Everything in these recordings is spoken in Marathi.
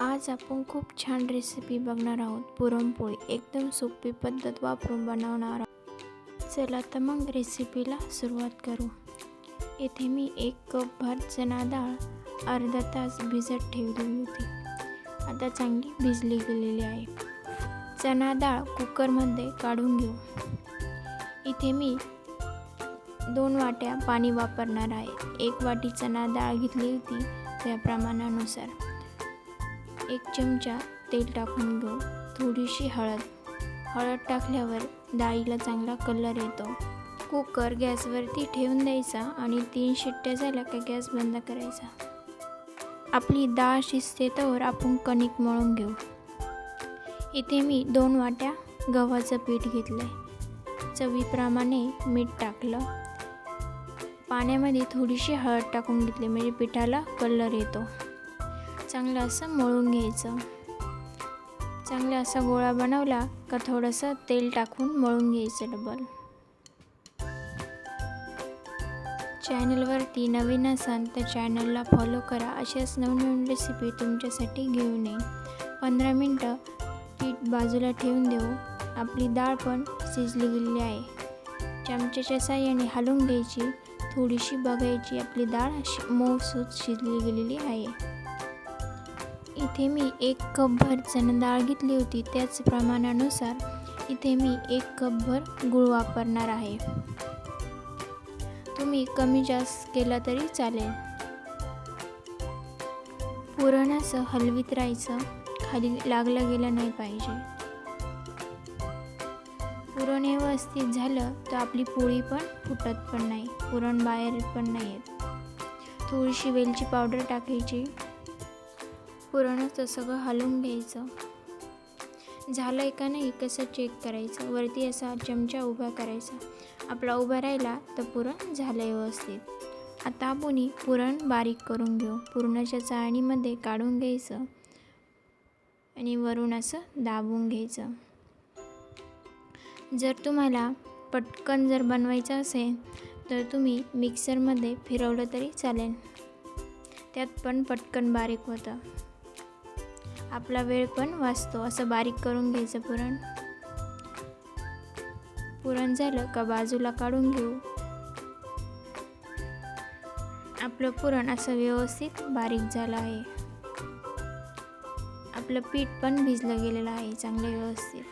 आज आपण खूप छान रेसिपी बघणार आहोत. पुरणपोळी. एकदम सोपी पद्धत वापरून बनवणार आहोत. चला तर मग रेसिपीला सुरुवात करू. येथे मी एक कप भात चणा डाळ अर्धा तास भिजत ठेवली होती. आता चांगली भिजली गेलेली आहे. चणा डाळ कुकरमध्ये काढून घेऊ. इथे मी दोन वाट्या पाणी वापरणार आहे. एक वाटी चणा डाळ घेतली होती त्या प्रमाणानुसार. एक चमचा तेल टाकून घेऊ. थोडीशी हळद. हळद टाकल्यावर डाळीला चांगला कलर येतो. कुकर गॅसवरती ठेवून द्यायचा आणि तीन शिट्ट्या झाल्या का गॅस बंद करायचा. आपली डाळ शिजते तर आपण कणिक मळून घेऊ. इथे मी दोन वाट्या गव्हाचं पीठ घेतलं आहे चवीप्रमाणे मीठ टाकलं. पाण्यामध्ये थोडीशी हळद टाकून घेतली म्हणजे पिठाला कलर येतो. चांगलं असं मळून घ्यायचं. चांगला असा गोळा बनवला का थोडंसं तेल टाकून मळून घ्यायचं डबल. चॅनलवरती नवीन असाल तर चॅनलला फॉलो करा. अशाच नवनवीन रेसिपी तुमच्यासाठी घेऊन येईन. पंधरा मिनटं पीठ बाजूला ठेवून देऊ. आपली डाळ पण शिजली गेलेली आहे. चमच्याच्या साह्याने हलवून घ्यायची. थोडीशी बघायची. आपली डाळ मऊसूत शिजली गेलेली आहे. इथे मी एक कपभर चणा डाळ घेतली होती. त्याच प्रमाणानुसार इथे मी एक कपभर गूळ वापरणार आहे. तुम्ही कमी जास्त केला तरी चालेल. पुरण असं हलवीत राहायचं खाली लागलं गेलं नाही पाहिजे. पुरण व्यवस्थित झालं तर आपली पोळी पण फुटत पण नाही. पुरण बाहेर पण नाही येत थोडीशी वेलची पावडर टाकायची. पुरणचं सगळं हलवून घ्यायचं. झालं आहे का नाही कसं चेक करायचं. वरती असा चमचा उभा करायचा. आपला उभा राहिला तर पुरण झालं व्यवस्थित. आता आपण पुरण बारीक करून घेऊ. पुरणाच्या चाळणीमध्ये काढून घ्यायचं आणि वरून असं दाबून घ्यायचं. जर तुम्हाला पटकन जर बनवायचं असेल तर तुम्ही मिक्सरमध्ये फिरवलं तरी चालेल. त्यात पण पटकन बारीक होतं. आपला वेळ पण वाचतो. असं बारीक करून घ्यायचं पुरण. पुरण झालं का बाजूला काढून घेऊ. आपलं पुरण असं व्यवस्थित बारीक झालं आहे. आपलं पीठ पण भिजलं गेलेलं आहे चांगलं व्यवस्थित.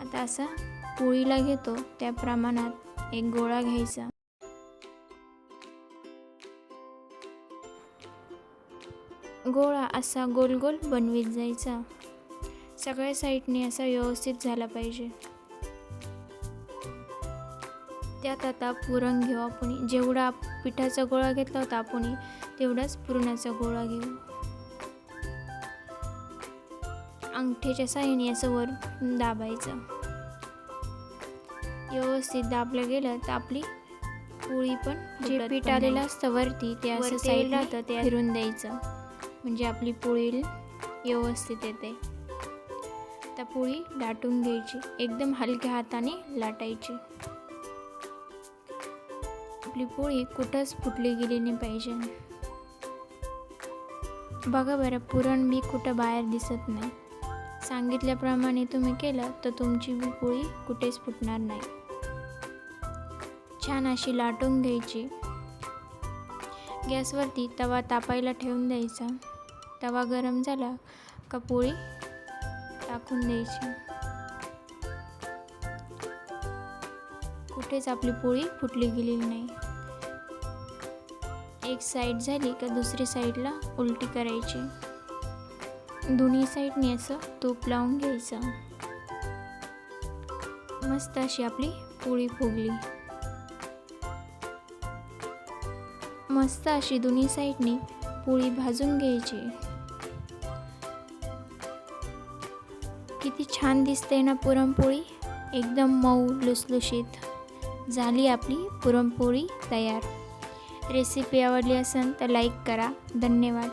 आता असं पोळीला घेतो. त्या प्रमाणात एक गोळा घ्यायचा. गोळा असा गोल गोल बनवीत जायचा. सगळ्या साईडने असा व्यवस्थित झाला पाहिजे. त्यात आता पुरण घेऊ आपण. जेवढा पिठाचा गोळा घेतला होता आपण तेवढाच पुरणाचा गोळा घेऊ. अंगठ्याच्या साह्याने असं वर दाबायचं. व्यवस्थित दाबलं गेलं तर आपली पोळी पण जे पीठ आलेलं असतं वरती ते असं साईड राहतं ते फिरून द्यायचं. म्हणजे आपली पोळी व्यवस्थित येते. त्या पोळी लाटून घ्यायची. एकदम हलक्या हाताने लाटायची. आपली पोळी कुठंच फुटली गेली नाही पाहिजे. बघा बरं पुरण मी कुठं बाहेर दिसत नाही. सांगितल्याप्रमाणे तुम्ही केलं तर तुमची बी पोळी कुठेच फुटणार नाही. छान अशी लाटून घ्यायची. गॅसवरती तवा तापायला ठेवून द्यायचा. तवा गरम झाला का पोळी टाकून द्यायची. कुठेच आपली पोळी फुटली गेलेली नाही. एक साईड झाली का दुसरी साईडला उलटी करायची. दोन्ही साईडने असं तूप लावून घ्यायचं. मस्त अशी आपली पोळी फुगली. मस्त अशी दोन्ही साईडने पोळी भाजून घ्यायची. किती छान दिसते ना पुरणपोळी. एकदम मऊ लुसलुशीत झाली आपली पुरणपोळी तयार. रेसिपी आवडली असेल तर लाईक करा. धन्यवाद.